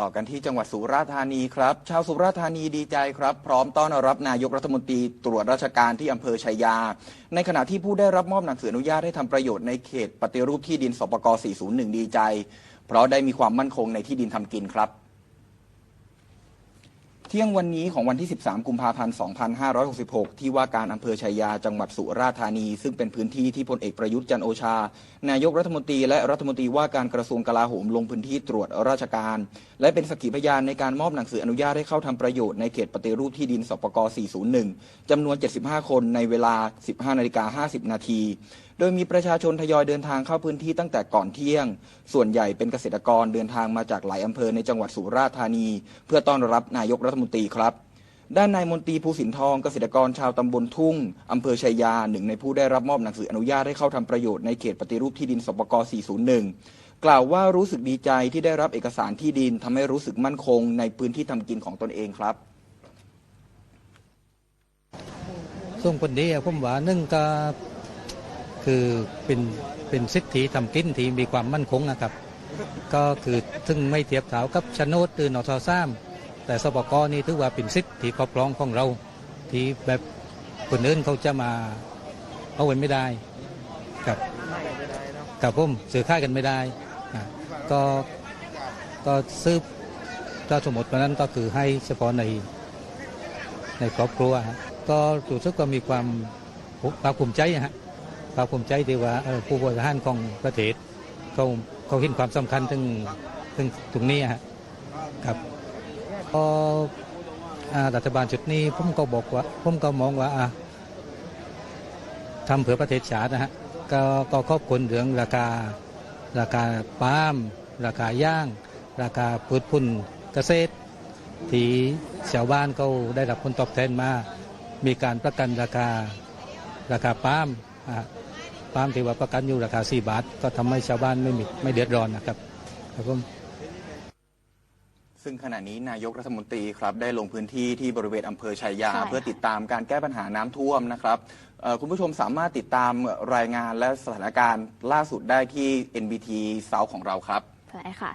ต่อกันที่จังหวัดสุราษฎร์ธานีครับ ชาวสุราษฎร์ธานีดีใจครับ พร้อมต้อนรับนายกรัฐมนตรีตรวจราชการที่อำเภอชัยยา ในขณะที่ผู้ได้รับมอบหนังสืออนุญาตให้ทำประโยชน์ในเขตปฏิรูปที่ดินสปก401 ดีใจ เพราะได้มีความมั่นคงในที่ดินทำกินครับ เที่ยงวันนี้ของวันที่ 13 กุมภาพันธ์ 2566 ที่ว่าการอำเภอชัยยา จังหวัดสุราษฎร์ธานี ซึ่งเป็นพื้นที่ที่พลเอกประยุทธ์จันโอชา นายกรัฐมนตรีและรัฐมนตรีว่าการกระทรวงกลาโหมลงพื้นที่ตรวจราชการ และเป็นสกขีพยานในการมอบหนังสืออนุญาตให้เข้าทำประโยชน์ในเขตปฏิรูปที่ดินสปก401จำนวน 75 คนในเวลา 15นาฬิกา50 นาที โดยมีประชาชนทยอยเดินทางเข้าพื้นที่ตั้งแต่ก่อนเที่ยง ส่วนใหญ่เป็นเกษตรกรเดินทางมาจากหลายอำเภอในจังหวัดสุราษฎร์ธานี เพื่อต้อนรับนายกรัฐมนตรีครับด้านนายมนตรีภูสินทองเกษตรกรชาวตำบลทุ่ง อำเภอชัยยาหนึ่งในผู้ได้รับมอบหนังสืออนุญาตให้เข้าทำประโยชน์ในเขตปฏิรูปที่ดินสปก401 กล่าวว่ารู้สึกดีใจที่ได้รับเอกสารที่ดินทำให้รู้สึกมั่นคงในพื้นที่ทำกินของตนเองครับส่งผลดีอะผมว่านึ่งก็ คือเป็นเป็นสิทธิทำกินที่มีความมั่นคงนะครับ ก็คือถึงไม่เทียบเท่ากับชนดหรือนอทอซ้ำแต่สปกนี่ถือว่าเป็นสิทธิครอบครองของเรา ที่แบบคนอื่นเขาจะมาเอาไว้ไม่ได้ครับกับผมซื้อค่ากันไม่ได้ ก็ก็ซื้อถ้าสมมติวันนั้นก็คือให้เฉพาะในในครอบครัว ก็รู้สึกว่ามีความภาคภูมิใจอะฮะ ภาคภูมิใจที่ว่าผู้บริหารของประเทศเขาเขาเห็นความสำคัญถึงถึงตรงนี้ฮะครับก็อ่ารัฐบาลชุดนี้ผมก็บอกว่าผมก็มองว่าอะทำเพื่อประเทศชาตินะฮะก็ก็ขอบคุณเรื่องราคาราคาปาล์มราคาย่าง ราคาพืชผลเกษตร ที่ชาวบ้านเขาได้รับผลตอบแทนมา มีการประกันราคาราคาปาล์มอ่า ปาล์มที่ว่าประกันอยู่ราคา 4 บาท ก็ทำให้ชาวบ้านไม่มีไม่เดือดร้อนนะครับครับผมซึ่งขณะนี้นายกรัฐมนตรีครับได้ลงพื้นที่ที่บริเวณอำเภอชัยยาใช่ค่ะเพื่อติดตามการแก้ปัญหาน้ำท่วมนะครับเอ่อคุณผู้ชมสามารถติดตามรายงานและสถานการณ์ล่าสุดได้ที่ NBT South ของเราครับใช่ค่ะ